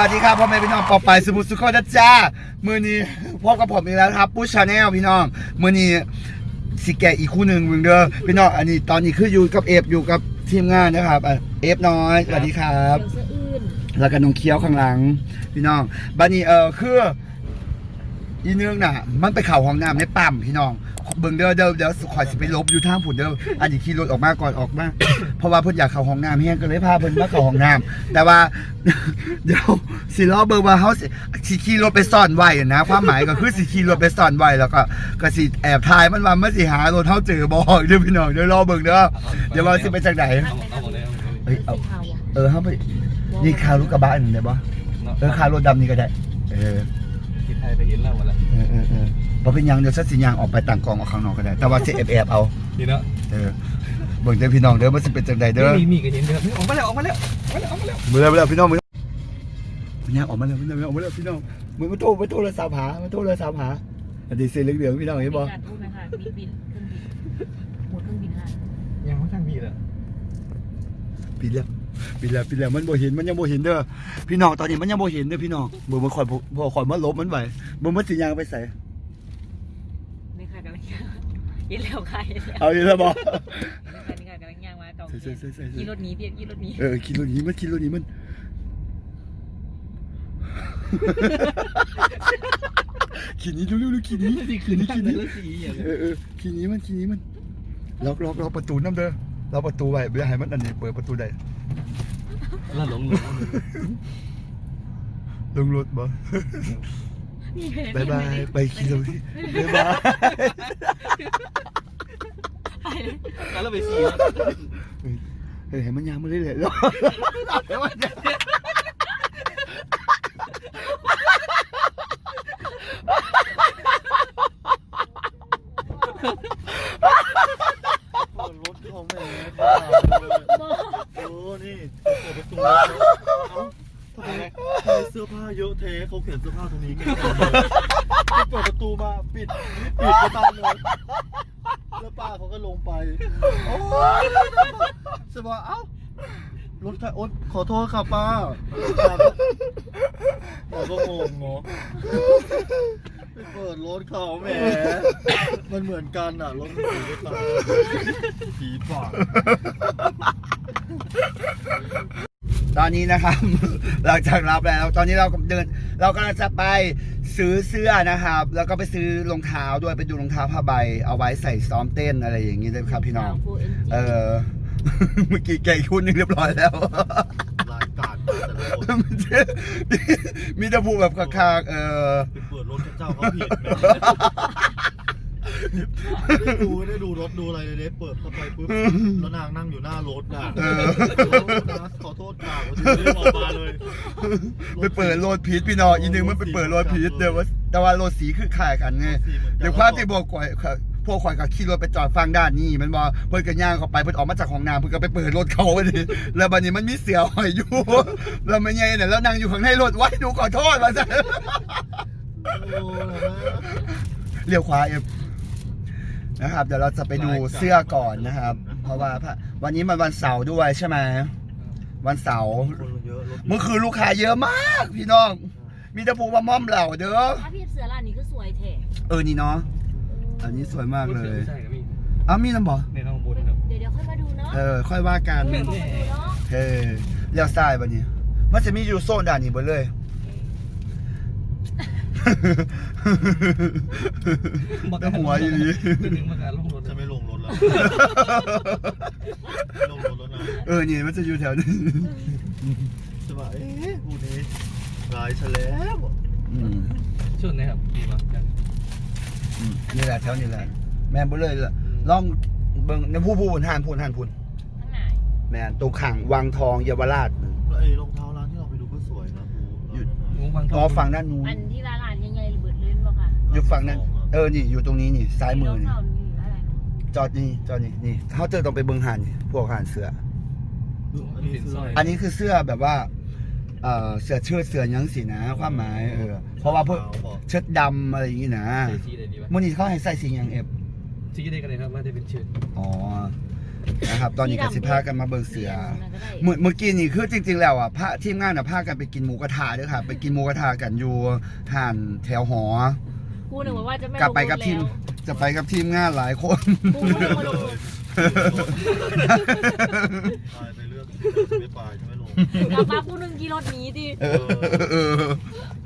วัสดีครับพ่อแม่พี่น้องปอไปายสมุทรสุขนะจ้ามือนี้พบกับผมอีกแล้วนะครับปุ๊ชชาแนลพี่น้องมือนี้สิแกะอีกคู่หนึ่งมึงเด้อพี่น้องอันนี้ตอนนี้คืออยู่กับเอฟอยู่กับทีมงานนะครับอะเอฟน้อยสวัสดีครับ เดี๋ยวสะอื้นแล้วก็น้องเคี้ยวข้างหลัง พี่น้องบันนี้เออคืออีเนื่องน่ะ มันไปเข่าห้องน้ำในปั๊มพี่น้อง เบิ่งเด้อเด้อเดี๋ยวขอยสิไปลบอยู่ทางผุนเด้ออันนี้ขี่รถออกมาก่อนออกมาเพราะว่าเพิ่นอยากเข้าห้องน้ำแห้งก็เลยพาเพิ่นมาเข้าห้องน้ำแต่ว่า เดี๋ยวสิล้อเบิ่งว่าเฮาสิสิขี่รถไปซ่อนไว้นะความหมายก็คือสิขี่รถไปซ่อนไว้แล้วก็ก็สิแอบถ่ายมันว่ามันสิหารถเฮาเจอบ่เด้อพี่น้องเดี๋ยวรอเบิ่งเด้อเดี๋ยวว่าสิไปจากไหนนั่นไปนั่นเอ้ยเอาสีขาวอะเออเฮาไปนี่คาวรถกระบะอันนี้ได้บ่เออคารถดำนี่ก็ได้เออ คิดไทยไปเห็นแล้วหมดละเออเออเออพอเป็นหยังเดี๋ยวสักสิหยังออกไปต่างกองออกข้างนอกก็ได้ แต่ว่าสิแอบแอบๆเอานี่เนาะเออเบิ่งเด้อพี่น้องเด้อมันสิเป็นจังใดเด้อ มีมีกันเห็นเด้อออกมาแล้วออกมาแล้วออกมาแล้วออกมาแล้วมือแล้วมือแล้วพี่น้องมือแล้วพี่น้องออกมาแล้วพี่น้องออกมาแล้วพี่น้องมือมาโตมาโตเลยสามหามาโตเลยสามหาอันนี้เส้นเหลืองๆพี่น้องเห็นบ่มีการพูดไหมคะมีบินเครื่องบินหมดเครื่องบินค่ะยังไม่ทันมีเลย ปิดแล้ว ปิดแล้วปิดแล้วมันบ่เห็นมันยังบ่เห็นเด้อพี่น้องตอนนี้มันยังบ่เห็นเด้อพี่น้องเบิ่งมันคอยบ่คอยมาลบมันไว้เบิ่งมันสิหยังไปใส่นี่ค่ะกำลังย่างยินแล้วค่ะยินแล้วเอาอีกแล้วบ่นี่ค่ะนี่ค่ะกำลังย่างมาเก่าใส่ใส่ใส่ใส่ขี่รถหนีเบียดขี่รถหนีเออคิดรถนี้มันคิดรถนี้มันขีนี้เร็วๆๆขีนี้ขีนี้ขีนี้แล้วสีอย่างเออเออขีนี้มันขีนี้มันล็อกล็อกล็อกประตูน้ำเด้อล็อกประตูไว้ไม่ให้มันอันนี้เปิดประตูได้ แล้วหลงหลงลงรถบ่นี่ไงบายบายไปคิดเลยบายบายแล้วไปสีเฮ้ยมันยางมาเรื่อยๆรถเขาแม่ โม โอ้นี่เปิดประตูแล้วเอ้าทำไมทำไมเสื้อผ้าเยอะเทเขาเขียนเสื้อผ้าตรงนี้กันเปิดประตูมาปิด ปิดไปตามเลยแล้วป้าเขาก็ลงไปโอ้ยสบายเอ้ารถใครโอ๊ตขอโทษค่ะป้าป้าก็ป้าก็งงเนาะไปเปิดรถเขาแหมมันเหมือนกันอะรถมันสีด้วยกันผีป่า ตอนนี้นะครับ หลังจากรับแล้วตอนนี้เรากำลังเดิน เรากำลังจะไปซื้อเสื้อนะครับ แล้วก็ไปซื้อรองเท้าด้วยไปดูรองเท้าผ้าใบ เอาไว้ใส่ซ้อมเต้นอะไรอย่างนี้ด้วยครับพี่น้องฟูเอ็นจีเออเมื่อกี้แกอีกคุณนึงเรียบร้อยแล้ว รายการแต่ละคนมีแต่พูดแบบคากๆเออไปเปิดรถพระเจ้าเขาผิดไห มได้ดูได้ดูรถดูอะไรเลยเด้เปิดเข้าไปปุ๊บแล้วนางนั่งอยู่หน้ารถอะเออ ขอโทษค่ะเขาถึงได้ออกมาเลยไปเปิดโรดพีทพี่น้องอีนึงมันไปเปิดโรดพีทเดี๋ยวว่าแต่ว่าโรดสีคือขายกันไง เดี๋ยวความที่บอกก่อยพวกข่อยกับขี่รถไปจอดฟังด้านนี้มันบอกเพิ่นก็ย่างเข้าไปเพิ่นออกมาจากห้องน้ำเพิ่นก็ไปเปิดรถเขาไปดิแล้วบัดนี้มันมีเสือหอยอยู่แล้วมันไงเนี่ยแล้วนั่งอยู่ข้างในรถไว้หนูขอโทษมาซะโอ้นะ เลี้ยวขวาเอฟ นะครับ เดี๋ยวเราจะไปดูเสื้อก่อนนะครับ เพราะว่าพระวันนี้มันวันเสาร์ด้วยใช่ไหมวันเสาร์คนเยอะรถเมื่อคืนลูกค้าเยอะมาก พี่น้อง มีแต่พูมาม่อมเหล่าเด้อถ้าพี่เสือร้านนี้ก็สวยแท้เออนี่เนาะอันนี้สวยมากเลยใช่ครับมีอ้าวมีน้ำบ่ในท้องบนครับเดี๋ยวเดี๋ยวค่อยมาดูเนาะเออค่อยว่ากันเดี๋ยวค่อยมาดูเนาะเฮ้ยเลี้ยวซ้ายบัดนี้มันจะมีอยู่โซนด้านนี้เบ่เลย แต่หัวอยู่ดีถึงมาการลงรถจะไม่ลงรถแล้วไม่ลงรถแล้วนะเออนี่มันจะอยู่แถวนี้จะว่าเอ๊ะกูนี้ลายฉแล้วอืมชุดนะครับมีมั้ยอืมนี่แหละแถวนี้แหละแม่นบ่เลยล่ะลองเบิ่งในผู้ผู้พูนหานพูนหานพูนข้างไหนแม่นตรงข้างวังทองเยาวราชแล้วไอ้รองเท้าร้านที่เราไปดูก็สวยนะกู หยุดงูฟังอ๋อฝั่งด้านนู้นอันที่ร้านร้านยังไงเบิดเล่นบ่ค่ะอยู่ฝั่งนั้นเออนี่อยู่ตรงนี้นี่ซ้ายมือนี่รองเท้านี่อะไรจอดนี่จอดนี่นี่เขาเจอต้องไปเบิ่งหานนี่พวกหานเสืออันนี้คืออะไรอันนี้คือเสื้อแบบว่าเอ่อเสื้อเชิ้ตเสื้อหยังสินะ ความหมายเออเพราะว่าพวกเชิ้ตดำอะไรอย่างงี้นะใส่สีอะไรดีวะมื่อนี้เขาให้ใส่สีหยังเอฟสีได้กันเลยครับว่าจะเป็นชุดอ๋อ นะครับตอนนี้ก็สิพากันมาเบิ่งเสือเมื่อเมื่อกี้นี่คือจริง ๆ แล้วอะพระทีมงานอะพากันไปกินหมูกระทะด้วยค่ะไปกินหมูกระทะกันอยู่ห่านแถวหอ กูหนึ่งว่าจะไม่กลับไปกับลงรถทีมแล้วจะไปกับทีมงานหลายคน กูหนึ่งมาลงรถตายไปเลือกไม่ไปใช่ไหมลงกลับมากูหนึ่งกี่รถหนีดิเออเออ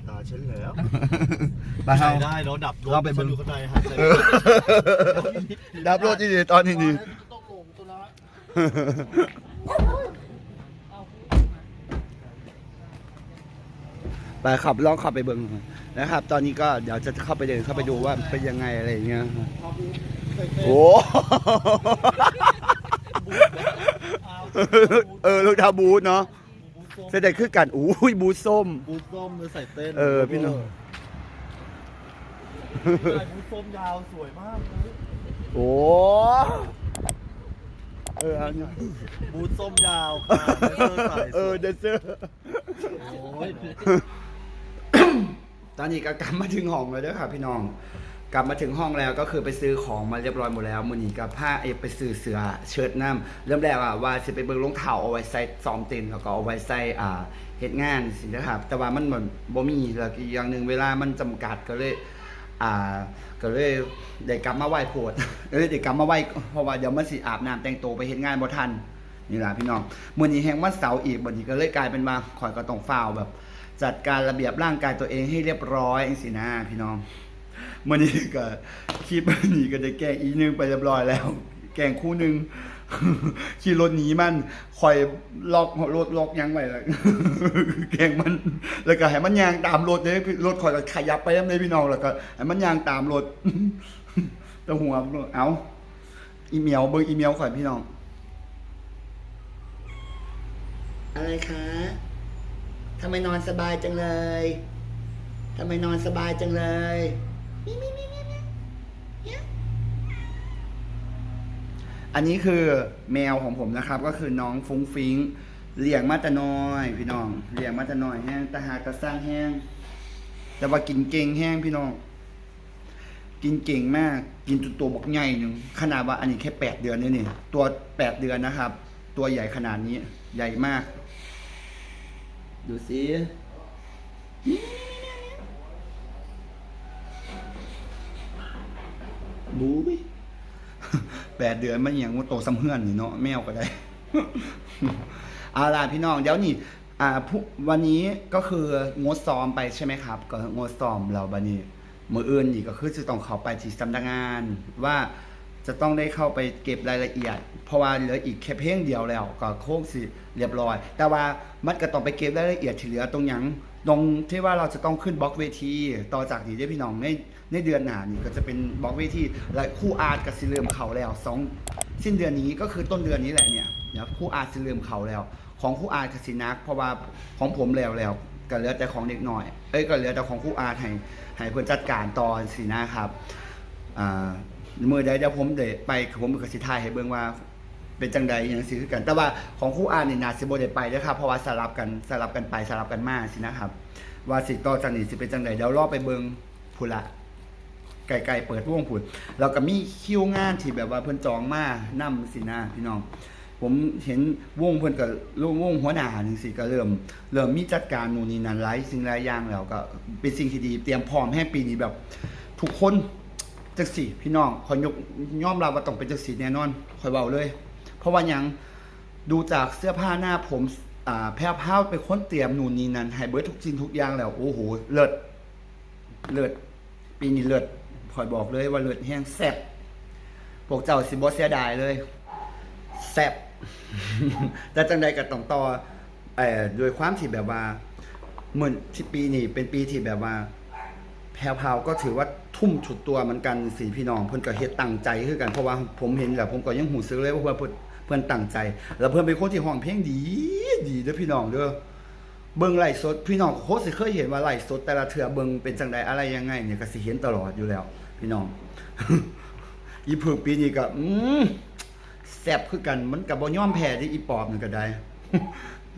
ตาฉันแล้วไปเฮาใช้ได้แล้วดับรถเราไปเบิ่ฉังนอยู่ข้างในหายใจเออดับรถที่ดีตอนนี้ ไปขับลองขับไปเบิ่งนะครับ ตอนนี้ก็เดี๋ยวจะเข้าไปเดินเข้าไปดูว่าเป็นยังไงอะไรอย่างเงี้ยโอ้เออลูกทาบูธเนาะเสด็จคือกันอุ้ยบูธส้ม บูทส้มเลยใส่เต้นเออพี่น้องใส่บูทส้มยาวสวยมากเลยโอ้ เออเอาเนี่ยบูทส้มยาวค่ะไม่เสื้อใส่เออเดนเซอร์ โอ้ยตอนนี้ก็กลับมาถึงห้องแล้วเด้อค่ะพี่น้อง กลับมาถึงห้องแล้วก็คือไปซื้อของมาเรียบร้อยหมดแล้วมื้อนี้กับผ้าเอฟไปซื้อเสือเชิ้ตน้ำเริ่มแรกอะว่าสิไปเบิ่งรองเท้าเอาไว้ใส่ซ้อมเต้นแล้วก็เอาไว้ใส่อ่าเฮ็ดงานสินะครับแต่ว่ามันเหมือนบ่มีแล้วอีกอย่างหนึงเวลามันจำกัดก็เลย อ่าก็เลยได้กลับมาไหว้โพดเลยได้กลับมาไหว้เพราะว่าเดี๋ยวมันสิอาบน้ำแต่งตัวไปเฮ็ดงานบ่ทันนี่ล่ะพี่น้องมื้อนี้แฮงวันเสาร์อีกบัดนี้ก็เลยกลายเป็นว่าข่อยก็ต้องฝ้าวแบบ จัดการระเบียบร่างกายตัวเองให้เรียบร้อยจังซี่นะพี่น้องมื้อนี้ก็คลิปนี้ก็ได้แกล้งอีนึงไปเรียบร้อยแล้ว แกล้งคู่นึง ขี่รถหนีมันคอยล็อกรถล็อกยังไว้แล้วแกล้งมัน แล้วก็ให้มันยางตามรถเด้รถคอยก็ขยับไปนำเลยพี่น้องแล้วก็ให้มันยางตามรถแตหัวเอาอีเมลเบอร์อีเมลข่อยพี่น้อง อะไรคะทำไมนอนสบายจังเลยทำไมนอนสบายจังเลยมิมิมิมิมิเนี่ย อันนี้คือแมวของผมนะครับ ก็คือน้องฟุ้งฟิงเลี้ยงมาแต่น้อย พี่น้องเลี้ยงมาแต่น้อยแห้งต่หากระสร้างแห้งแต่ว่ากินเก่งแห้งพี่น้อง กินเก่งมากกินตัวตัวบอกใหญ่หนึ่งขนาดว่าอันนี้แค่แปดเดือนนี่นี่ตัวแปดเดือนนะครับ ตัวใหญ่ขนาดนี้ ใหญ่มาก ดูสิบู๊ย แปดเดือนมันยังว่าโตสำเฮือนนี่เนาะแมวก็ได้เอาล่ะพี่น้องเดี๋ยวนี่อ่าวันนี้ก็คืองดซ้อมไปใช่ไหมครับ ก็งดซ้อมเราบันนี้มืออื่นอีกก็คือจะต้องเข้าไปที่สำนักงานว่า จะต้องได้เข้าไปเก็บรายละเอียด เพราะว่าเหลืออีกแค่เพียงเดียวแล้วก็โค้งสิเรียบร้อย แต่ว่ามันก็ต้องไปเก็บรายละเอียดที่เหลือตรงยังตรงที่ว่าเราจะต้องขึ้นบล็อกเวที ต่อจากนี้ได้พี่น้องในในเดือนหน้านี่ก็จะเป็นบล็อกเวทีและคู่อาร์ตกับสิเริ่มเขาแล้วสองสิ้นเดือนนี้ก็คือต้นเดือนนี้แหละเนี่ยเดี๋ยวคู่อาร์ตสิเริ่มเขาแล้ว ของคู่อาร์ตกับสินักเพราะว่าของผมแล้วแล้วก็เหลือแต่ของเด็กหน่อย เอ้ยก็เหลือแต่ของคู่อาร์ตให้ให้เพื่อนจัดการตอนสินะครับอ่า มือใดเดี๋ยวผมเดไปผมกับสิทายให้เบิ่งว่า เป็นจังใดอย่างสิคือกัน แต่ว่าของคู่อาร์ตนี่นาสิบ่ได้ไปเด้อครับเพราะว่าสลับกันสลับกันไปสลับกันมาสินะครับ ว่าสิต่อจากนี้สิเป็นจังใดเดี๋ยวรอไปเบิ่งพุ่นละไกลๆเปิดวงพุ่นแล้วก็มีคิวงานที่แบบว่าเพิ่นจองมานํสินะพี่น้อง ผมเห็นวงเพิ่นก็วงวงหัวหน้าจังซี่ก็เริ่ม เริ่มมีจัดการนู่นนี่นั่นหลายสิ่งหลายอย่างแล้วก็เป็นสิ่งที่ดี เตรียมพร้อมให้ปีนี้แบบ ทุกคน จังสี่ พี่น้องขอยยกย่อมรับว่าต้องเป็นจังสี่แน่นอนคอยเบาเลย เพราะว่ายังดูจากเสื้อผ้าหน้าผมอ่าแพร่ผ้าเป็นคนเตรียมนู่นนี่นั่นให้เบิร์ดทุกสิ่งทุกอย่างแล้ว โอ้โหเลิศเลิศปีนี้เลิศคอยบอกเลยว่าเลิศแห้งแซ่บพวกเจ้าสิบ่เสียดายเลยแซ่บแต่จังใดก็ต้องต่อเอ่อโดวยความที่แบบว่าเหมือนที่ปีนี้เป็นปีที่แบบว่า แพรวพาวก็ถือว่า ทุ่มฉุดตัวเหมือนกันสีพี่น้องเพิ่นก็เฮ็ดตั้งใจคือกันเพราะว่าผมเห็นแล้วผมก็ยังหูซึ้งเลยว่าเพิ่นเพิ่นตั้งใจ แล้วเพิ่นเป็นคนที่ห้องเพลงดีดีเด้อพี่น้องเด้อเบิ่งไลฟ์สดพี่น้องโคตรสิเคยเห็นว่าไลฟ์สดแต่ละเทื่อเบิ่งเป็นจังใดอะไรยังไงเนี่ยก็สิเห็นตลอดอยู่แล้ว พี่น้องอีเพิ่งปีนี้ก็อืมแซ่บคือกันมันก็บ่ยอมแพ้ที่อีปอบนั่ก็ได้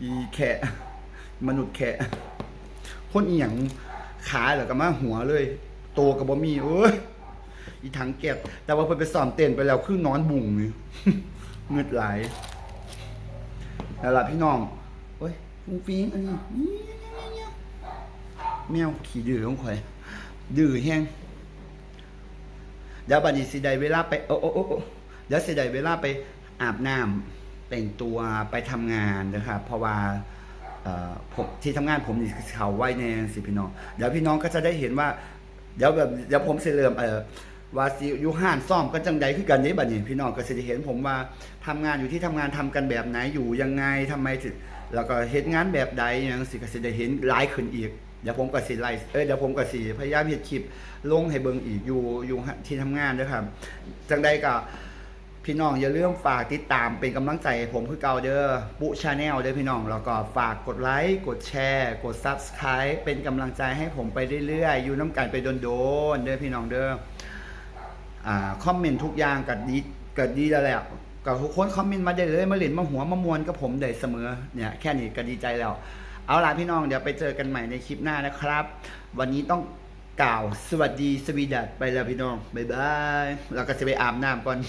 อีแค่มนุษย์แค่คนอีหยังขาแล้วก็มาหัวเลย โตกับบ่มีเอ้ยอีถังแก็บแต่ว่าเพิ่นไปซ้อมเต้นไปแล้วคือนอนบุ่งนี่เงืดไหลแล้วล่ะพี่น้องโอ้ยฟุ้งฟิ้งอันนี้แมวขี่ดื้อของข่อย ดื้อแห้งเดี๋ยวบัดนี้สิได้เวลาไปโอ้โอ้โอ้เดี๋ยวสิได้เวลาไปอาบน้ำแต่งตัวไปทำงานนะครับเพราะว่าผมที่ทำงานผมนี่เขาไว้แน่สิพี่น้อง เดี๋ยวพี่น้องก็จะได้เห็นว่า เดี๋ยวแบบเดี๋ยวผมสิเริ่มเอ่อว่าสิอยู่ห้านซ่อมกันจังใดคือกันนี้บัดนี้พี่น้องก็สิได้เห็นผมว่าทำงานอยู่ที่ทำงานทำกันแบบไหนอยู่ยังไงทำไมถึงแล้วก็เฮ็ดงานแบบใดอหยังสิก็สิได้เห็นหลายขึ้นอีกเดี๋ยวผมก็สิไล่เอ้ยเดี๋ยวผมก็สิพยายามเฮ็ดคลิปลงให้เบิ่งอีกอยู่อยู่ที่ทำงานเด้อครับจังใดก็ พี่น้องอย่าลืมฝากติดตามเป็นกำลังใจผมคือเก่าเด้อปุชาแนลเด้อพี่น้อง แล้วก็ฝากกดไลค์กดแชร์ กด Subscribe เป็นกำลังใจให้ผมไปเรื่อยๆ อยู่น้ำกันไปโดนๆเด้อพี่น้องเด้ออ่าคอมเมนต์ทุกอย่างก็ดีก็ดีแล้วแหละก็ทุกคนคอมเมนต์มาได้เลยมาเล่นมาหัวมามวนกับผมได้เสมอเนี่ยแค่นี้ก็ดีใจแล้ว เอาล่ะพี่น้องเดี๋ยวไปเจอกันใหม่ในคลิปหน้านะครับ วันนี้ต้องกล่าวสวัสดีสวีดัตไปแล้วพี่น้องบ๊ายบายเราก็จะไปอาบน้ำก่อน